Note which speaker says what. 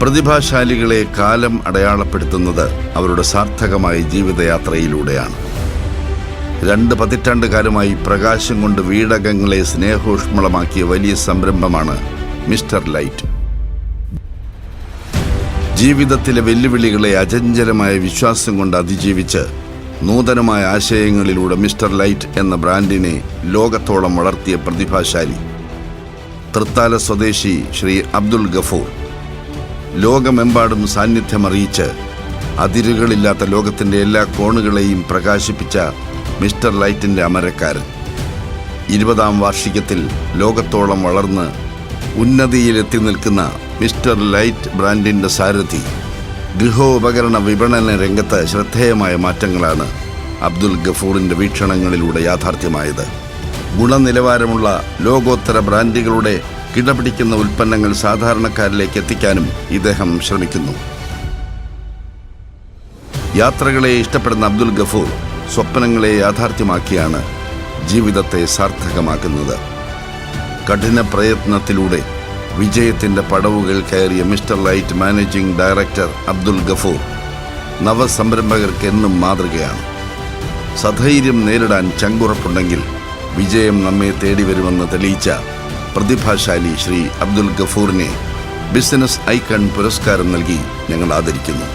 Speaker 1: പ്രതിഭാശാലികളെ കാലം അടയാളപ്പെടുത്തുന്നത് അവരുടെ സാർത്ഥകമായ ജീവിതയാത്രയിലൂടെയാണ്. രണ്ട് പതിറ്റാണ്ട് കാലമായി പ്രകാശം കൊണ്ട് വീടകങ്ങളെ സ്നേഹോഷ്മളമാക്കിയ വലിയ സംരംഭമാണ് മിസ്റ്റർ ലൈറ്റ്. ജീവിതത്തിലെ വെല്ലുവിളികളെ അചഞ്ചലമായ വിശ്വാസം കൊണ്ട് അതിജീവിച്ച് നൂതനമായ ആശയങ്ങളിലൂടെ മിസ്റ്റർ ലൈറ്റ് എന്ന ബ്രാൻഡിനെ ലോകത്തോളം വളർത്തിയ പ്രതിഭാശാലി. തൃത്താല സ്വദേശി ശ്രീ അബ്ദുൾ ഗഫൂർ. ലോകമെമ്പാടും സാന്നിധ്യം അറിയിച്ച് അതിരുകളില്ലാത്ത ലോകത്തിന്റെ എല്ലാ കോണുകളെയും പ്രകാശിപ്പിച്ച മിസ്റ്റർ ലൈറ്റിന്റെ അമരക്കാരൻ. ഇരുപതാം വാർഷികത്തിൽ ലോകത്തോളം വളർന്ന് ഉന്നതിയിലെത്തി നിൽക്കുന്ന മിസ്റ്റർ ലൈറ്റ് ബ്രാൻഡിന്റെ സാരഥി ഗൃഹോപകരണ വിപണന രംഗത്ത് ശ്രദ്ധേയമായ മാറ്റങ്ങളാണ് അബ്ദുൽ ഗഫൂറിന്റെ വീക്ഷണങ്ങളിലൂടെ യാഥാർത്ഥ്യമായത്. ഗുണനിലവാരമുള്ള ലോകോത്തര ബ്രാൻഡുകളുടെ കിടപിടിക്കുന്ന ഉൽപ്പന്നങ്ങൾ സാധാരണക്കാരിലേക്ക് എത്തിക്കാനും ഇദ്ദേഹം ശ്രമിക്കുന്നു. യാത്രകളെ ഇഷ്ടപ്പെടുന്ന അബ്ദുൽ ഗഫൂർ സ്വപ്നങ്ങളെ യാഥാർത്ഥ്യമാക്കിയാണ് ജീവിതത്തെ സാർത്ഥകമാക്കുന്നത്. കഠിന പ്രയത്നത്തിലൂടെ വിജയത്തിന്റെ പടവുകൾ കയറിയ mister Light managing director Abdul Gafoor നവസംരംഭകർക്ക് എന്നും മാതൃകയാണ്. സധൈര്യം നേരിടാൻ ചങ്കുറപ്പുണ്ടെങ്കിൽ വിജയം നമ്മെ തേടി വരുമെന്ന് തെളിയിച്ച പ്രതിഭാശാലി ശ്രീ അബ്ദുൽ ഗഫൂറിനെ ബിസിനസ് ഐക്കൺ പുരസ്കാരം നൽകി ഞങ്ങൾ ആദരിക്കുന്നു.